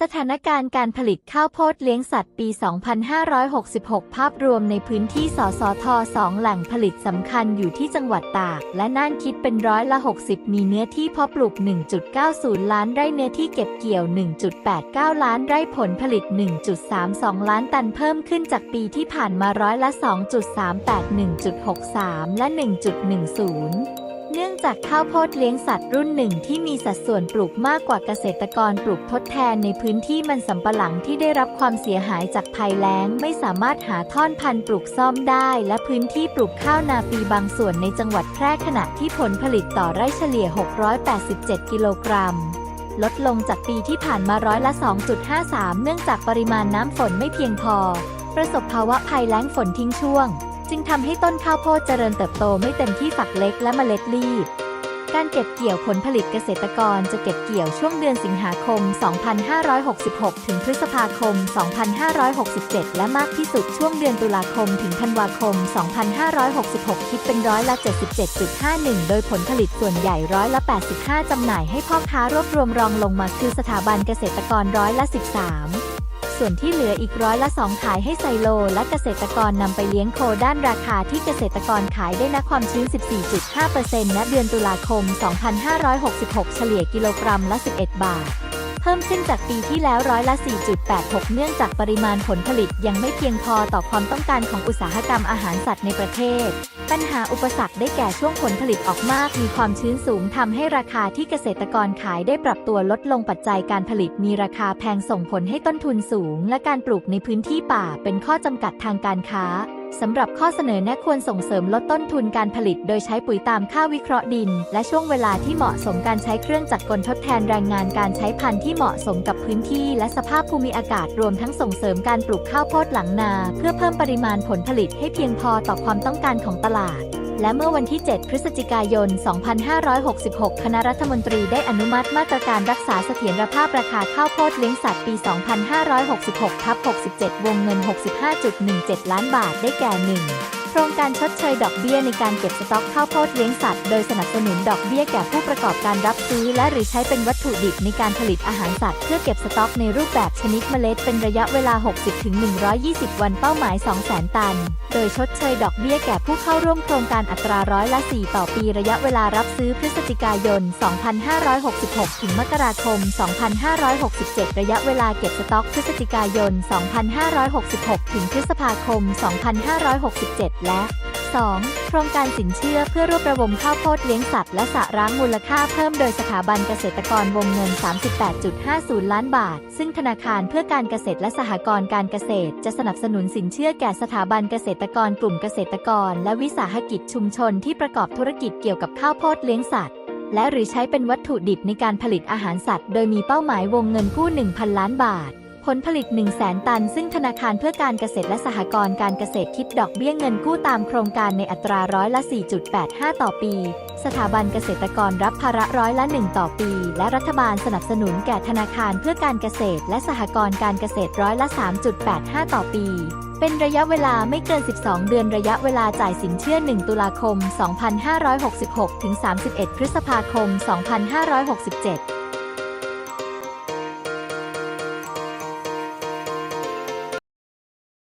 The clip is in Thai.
สถานการณ์การผลิตข้าวโพดเลี้ยงสัตว์ปี 2566 ภาพรวมในพื้นที่สสท 2 แหล่งผลิตสำคัญอยู่ที่จังหวัดตาก และน่านคิดเป็นร้อยละ 60 มีเนื้อที่เพาะปลูก 1.90 ล้านไร่เนื้อที่เก็บเกี่ยว 1.89 ล้านไร่ผลผลิต 1.32 ล้านตันเพิ่มขึ้นจากปีที่ผ่านมาร้อยละ 2.38 1.63 และ 1.10 เนื่องจากข้าวโพดเลี้ยงสัตว์รุ่นหนึ่งที่มีสัดส่วนปลูกมากกว่าเกษตรกรปลูกทดแทนในพื้นที่มันสำปะหลังที่ได้รับความเสียหายจากภัยแล้ง ไม่สามารถหาท่อนพันธุ์ปลูกซ่อมได้ และพื้นที่ปลูกข้าวนาปีบางส่วนในจังหวัดแพร่ขณะที่ผลผลิตต่อไร่เฉลี่ย 687 กิโลกรัมลดลงจากปีที่ผ่านมาร้อยละ 2.53 เนื่องจากปริมาณน้ำฝนไม่เพียงพอ ประสบภาวะภัยแล้งฝนทิ้งช่วง จึงทำให้ต้นข้าวโพดเจริญเติบโตไม่เต็มที่ฝักเล็กและเมล็ดรีบ การเก็บเกี่ยวผลผลิตเกษตรกรจะเก็บเกี่ยวช่วงเดือนสิงหาคม 2566 ถึงพฤษภาคม 2567 และมากที่สุดช่วงเดือนตุลาคมถึงธันวาคม 2566 คิดเป็นร้อยละ 77.51 โดยผลผลิตส่วนใหญ่ร้อยละ 85 จำหน่ายให้พ่อค้ารวบรวมรองลงมาคือสถาบันเกษตรกรร้อยละ 13 ส่วนที่เหลืออีกร้อยละสองขายให้ไซโล และเกษตรกรนำไปเลี้ยงโคด้านราคาที่เกษตรกรขายได้นะความชื้น 14.5%ณเดือนตุลาคม 2566 เฉลี่ยกิโลกรัมละ 11 บาท เพิ่มขึ้นจากปีที่แล้วร้อยละ 4.86 เนื่องจากปริมาณผลผลิตยังไม่เพียงพอต่อความต้องการของอุตสาหกรรมอาหารสัตว์ในประเทศ ปัญหาอุปสรรคได้แก่ช่วงผลผลิตออกมาก มีความชื้นสูงทำให้ราคาที่เกษตรกรขายได้ปรับตัวลดลงปัจจัยการผลิตมีราคาแพงส่งผลให้ต้นทุนสูง และการปลูกในพื้นที่ป่าเป็นข้อจำกัดทางการค้า สำหรับข้อเสนอแนะควรส่งเสริมลดต้นทุนการผลิต โดยใช้ปุ๋ยตามค่าวิเคราะห์ดิน และช่วงเวลาที่เหมาะสมการใช้เครื่องจักรกลทดแทนแรงงานการใช้พันธุ์ที่เหมาะสมกับพื้นที่และสภาพภูมิอากาศรวมทั้งส่งเสริมการปลูกข้าวโพดหลังนา เพื่อเพิ่มปริมาณผลผลิตให้เพียงพอต่อความต้องการของตลาด และเมื่อวันที่ 7 พฤศจิกายน 2566 คณะรัฐมนตรีได้อนุมัติมาตรการรักษาเสถียรภาพราคาข้าวโพดเลี้ยงสัตว์ปี 2566ทับ67 วงเงิน 65.17 ล้านบาทได้แก่ 1 โครงการชดเชยดอกเบี้ยในการเก็บสต็อกข้าวโพดเลี้ยงสัตว์ โดยสนับสนุนดอกเบี้ยแก่ผู้ประกอบการรับซื้อ และหรือใช้เป็นวัตถุดิบในการผลิตอาหารสัตว์ เพื่อเก็บสต็อกในรูปแบบชนิดเมล็ดเป็นระยะเวลา 60-120 วันเป้าหมาย 200,000 ตัน โดยชดเชยดอกเบี้ยแก่ผู้เข้าร่วมโครงการอัตราร้อยละ 4 ต่อปีระยะเวลารับซื้อพฤศจิกายน 2566 ถึงมกราคม 2567 ระยะเวลาเก็บสต็อกพฤศจิกายน 2566 ถึงพฤษภาคม 2567 และ 2. โครงการสินเชื่อเพื่อรวบรวมข้าวโพดเลี้ยงสัตว์และสะร้างมูลค่าเพิ่มโดยสถาบันเกษตรกรวงเงิน 38.50 ล้านบาท ซึ่งธนาคารเพื่อการเกษตรและสหกรณ์การเกษตร จะสนับสนุนสินเชื่อแก่สถาบันเกษตรกรกลุ่มเกษตรกร และวิสาหกิจชุมชนที่ประกอบธุรกิจเกี่ยวกับข้าวโพดเลี้ยงสัตว์และหรือใช้เป็นวัตถุดิบในการผลิตอาหารสัตว์ โดยมีเป้าหมายวงเงินกู้ 1,000 ล้านบาท ผลผลิต 1 0 0 0 0แตัน ซึ่งธนาคารเพื่อการเกษตรและสหกรณ์การเกษตรคิดดอกเบี้ยเงินกู้ตามโครงการในอัตราร้อยละ 4.85 ต่อปี สถาบันเกษตรกรรับภาระร้อยละ 1 ต่อปี และรัฐบาลสนับสนุนแก่ธนาคารเพื่อการเกษตรและสหกรณ์การเกษตรร้อยละ 3.85 ต่อปี เป็นระยะเวลาไม่เกิน 12 เดือนระยะเวลาจ่ายสินเชื่อ 1 ตุลาคม 2566 ถึง 31 พฤษภาคม 2567